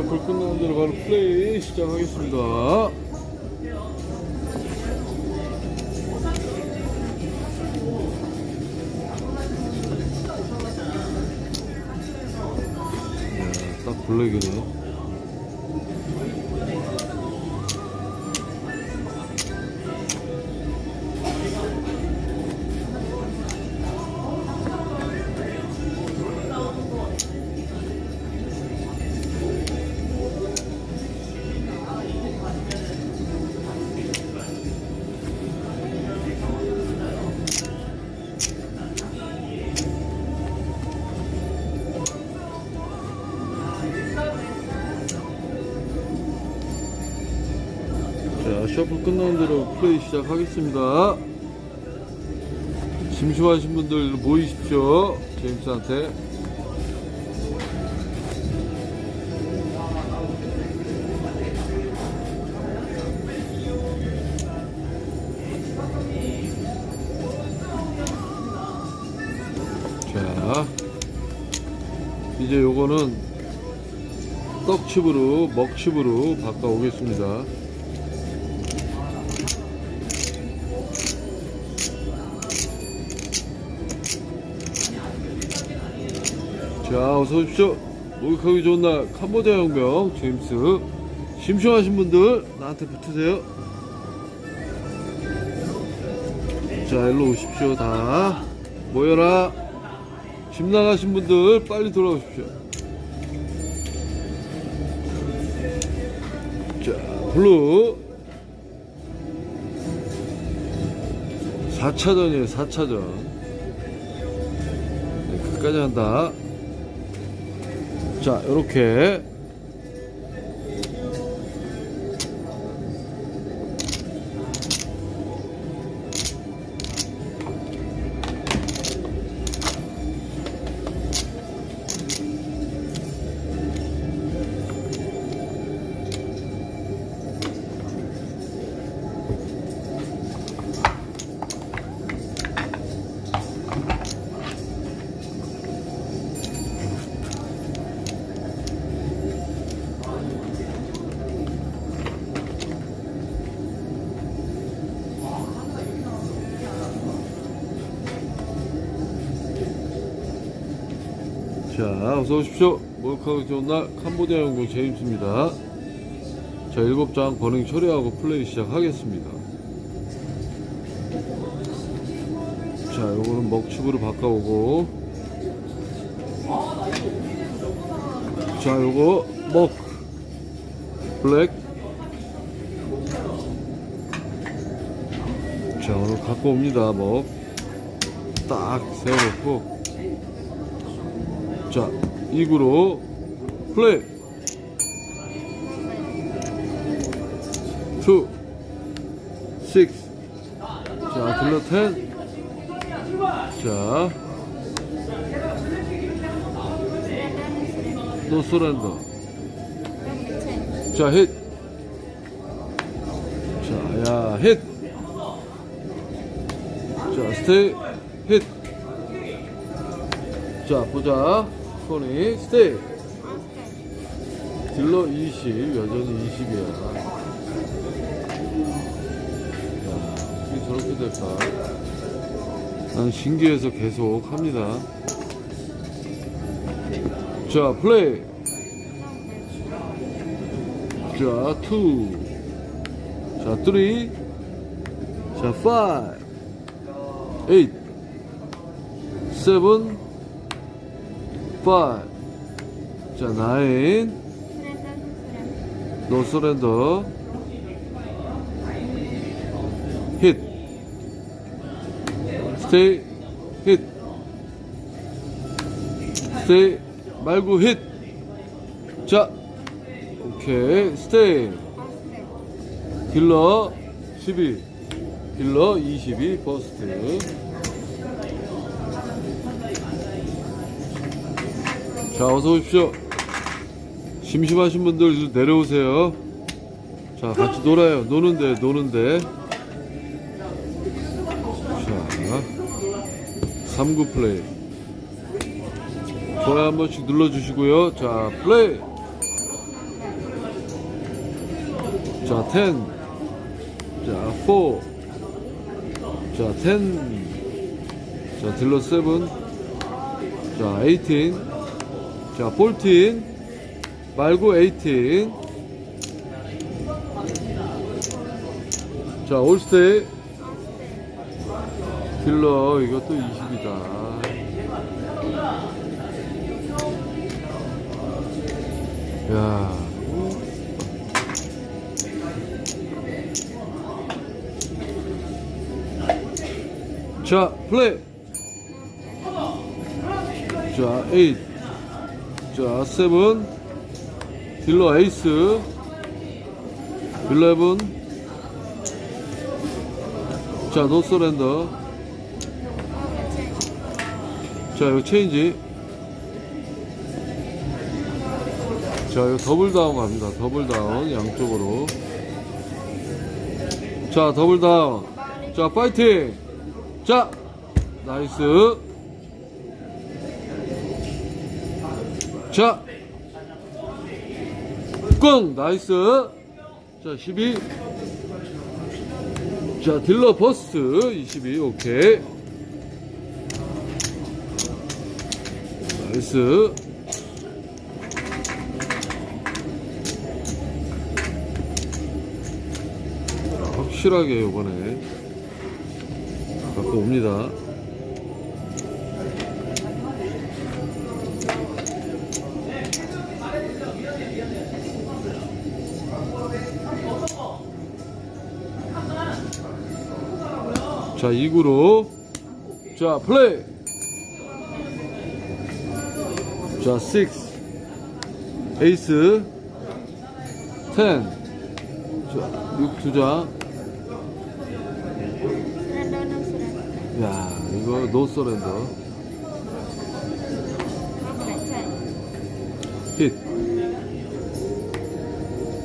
셔플 끝나는 대로 바로 플레이 시작하겠습니다. 네, 딱 블랙이네. 자, 셔플 끝나는 대로 플레이 시작하겠습니다. 심심하신 분들 모이십시오. 제임스한테. 자, 이제 요거는 떡칩으로, 먹칩으로 바꿔오겠습니다. 자, 어서 오십시오. 목욕하기 좋은 날 캄보디아 용병 제임스. 심심하신 분들 나한테 붙으세요. 자, 일로 오십시오. 다 모여라. 집 나가신 분들 빨리 돌아오십시오. 자, 블루. 4차전이에요, 4차전. 네, 끝까지 한다. 자, 요렇게. 자, 어서 오십시오. 목욕하기 좋은 날 캄보디아 연구 제임스입니다. 자, 일곱 장 버닝 처리하고 플레이 시작하겠습니다. 자, 요거는 먹축으로 바꿔오고. 자, 요거 먹 블랙. 자, 오늘 갖고 옵니다. 먹. 딱 세워놓고. 자, 2구로 플레이. 2, 6. 자, 딜러 10. 자, 노 소렌더. 자, 힛. 자, 야, 힛. 자, 스테이. 힛. 자, 보자. 코니, 스테이. 딜러 20, 여전히 20이야. 야, 어떻게 저렇게 될까? 난 신기해서 계속 합니다. 자, 플레이. 자, 2. 자, 3. 자, 5. 8. 7. 5. 자, 9. 노 서렌더. 힛. 스테이. 힛. 스테이. 말고 힛. 자. 오케이. 스테이. 딜러 12. 딜러 22. 버스트. 자, 어서 오십시오. 심심하신 분들 내려오세요. 자, 같이 놀아요. 노는데, 노는데. 자, 3구 플레이. 좋아요 한 번씩 눌러주시고요. 자, 플레이. 자, 10. 자, 4. 자, 10. 자, 딜러 7. 자, 18. 자, 14. 말고 18. 자, 올스테이. 딜러, 이것도 20이다. 야. 자, 플레이. 자, 8. 자, 7. 딜러 에이스. 11. 자, 노 서렌더. 자, 이거 체인지. 자, 이거 더블 다운 갑니다. 더블 다운 양쪽으로. 자, 더블 다운. 자, 파이팅. 자, 나이스. 자, 꽝 나이스. 자, 12. 자, 딜러 버스트 22. 오케이. 나이스. 확실하게 이번에 갖고 옵니다. 자, 2구로. 자, 플레이. 자, 6. 에이스. 10. 자, 6두 장. Surrender no surrender. 야, 이거 노 서렌더. That's it.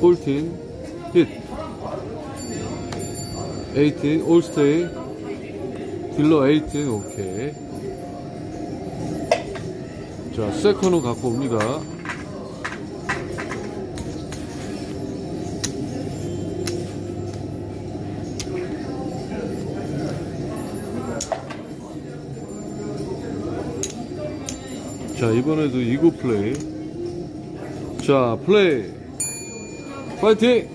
힛. 폴틴. 힛. 18. 올스테이. 딜러 18. 오케이. 자, 세컨은 갖고 옵니다. 자, 이번에도 2구 플레이. 자, 플레이. 파이팅!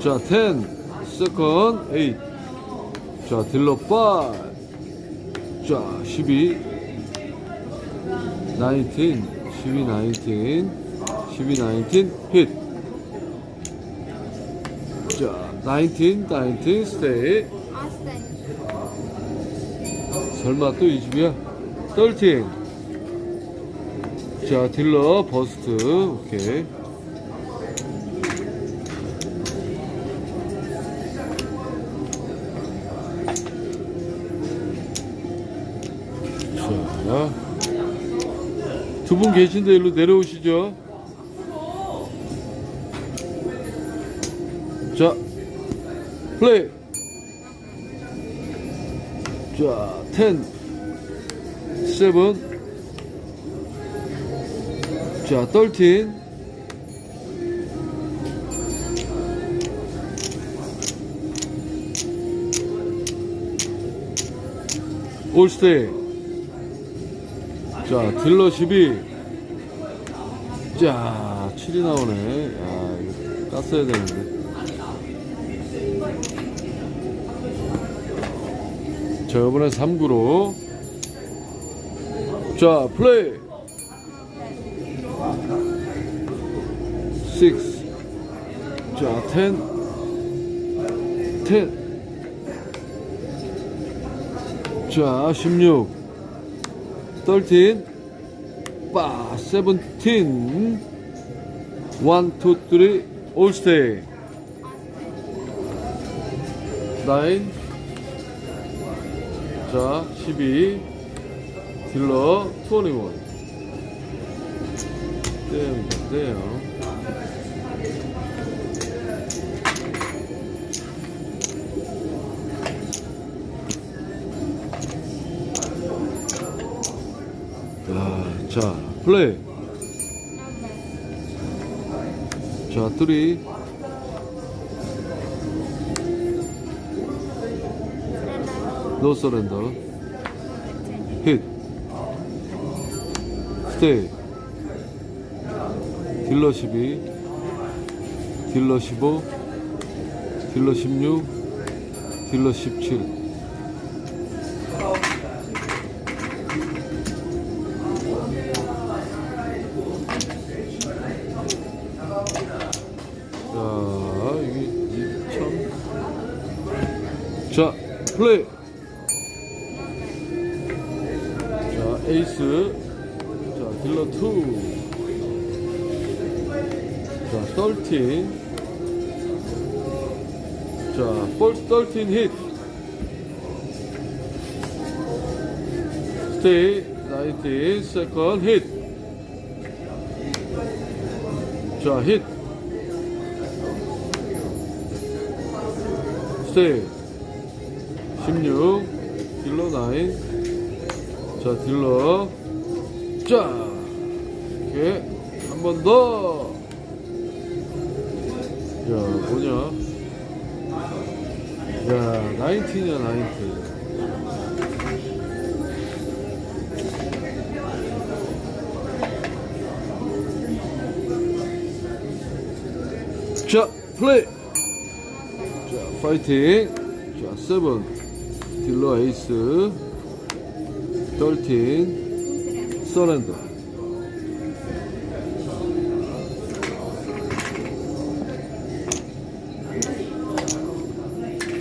자, 10, 세컨, 8. 자, 딜러 5. 자, 12. 19, 12, 19. 12, 19, 힛. 자, 19, 19, 스테이. Austin. 설마 또 20이야? 13. 자, 딜러 버스트. 오케이. 분 계신데 일로 내려오시죠. 자, 플레이. 자, 10, 7, 자, 13, 올스테이. 자, 딜러 12. 자, 7이 나오네. 야, 이거 깠어야 되는데. 자, 이번에 3구로. 자, 플레이. 6. 자, 10. 10. 자, 16. 13. 빠, 17. 1, 2, 3. 올스테이. 9. 자, 12. 딜러 21. 떼입 자, 플레이. 자. Surrender. 노 서렌더. 힛. 스테이. 딜러 12. 딜러 15. 딜러 16. 딜러 17. 딜러 2. 자, 13. 자, 폴스 13 힛. 스테이 19 세컨드 힛. 자, 힛. 스테이 16 딜러 9 자, 딜러. 자, 이렇게 한 번 더. 야, 뭐냐? 야, 나인틴이야, 나인틴. 자, 플레이. 자, 파이팅. 자, 세븐. 딜러 에이스. 13 서렌더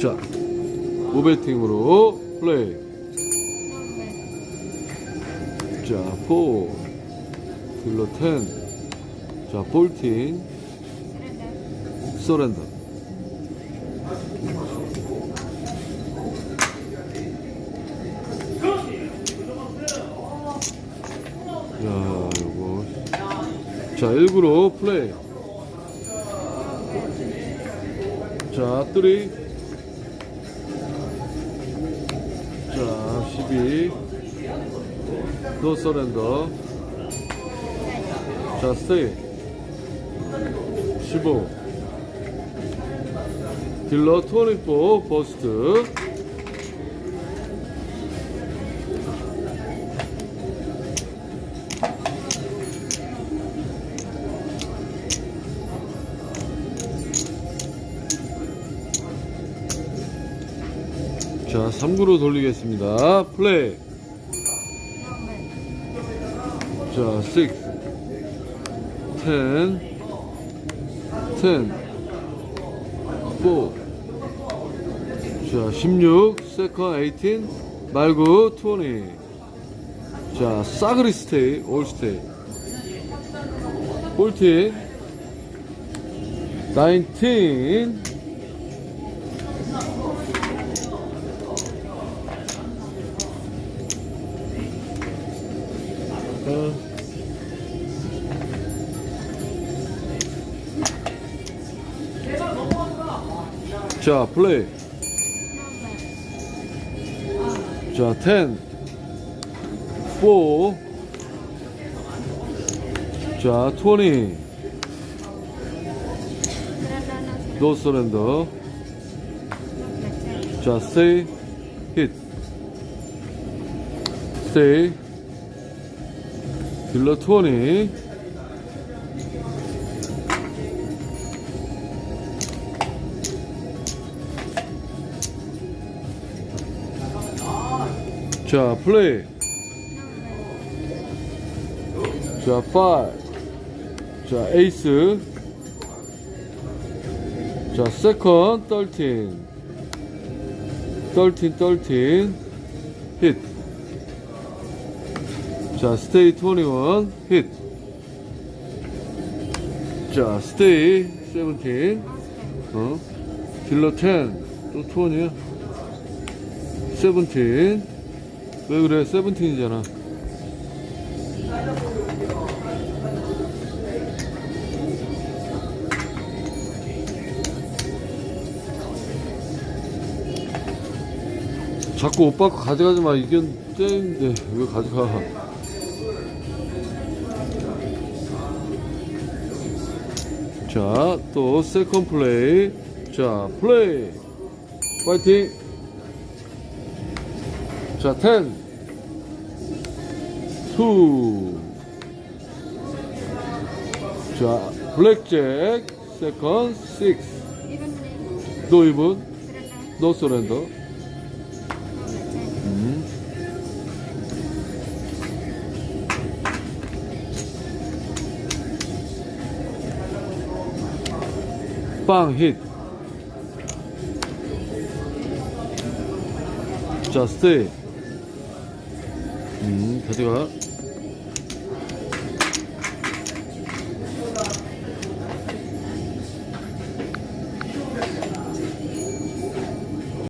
자 오베팅으로 플레이. 자, 4 딜러 10 자, 14 Surrender. 서렌더. 야, 요거. 자, 1구로 플레이. 자, 3 12 노 서렌더. 자, 스테이. 15 딜러 24 버스트 자 3구로 돌리겠습니다 플레이. 자 6 10 10 4 자, 16, 세컨 18, 말고 20. 자, 싸그리 스테이, 올 스테이. 14, 19, 자, 플레이. 자, 10, 4, 자, 20, Surrender. No surrender. 노 서렌더. 자, stay, hit, stay, 딜러 20, 자, 플레이. 자, 5. 자, 에이스. 자, 세컨 13. 13, 13. 힛. 자, 스테이 21. 힛. 자, 스테이 17. 어? 딜러 10. 또 20이야. 17. 왜 그래? 세븐틴이잖아. 자꾸 오빠 거 가져가지 마. 이건 땡인데 왜 가져가? 자, 또 세컨 플레이. 자, 플레이. 파이팅. 자, 텐. 2. 자, 블랙잭. 세컨 6. Even name. 노 이분. 노 서렌더. 음. 빵 힛. 자, 스테이. 음, 다시가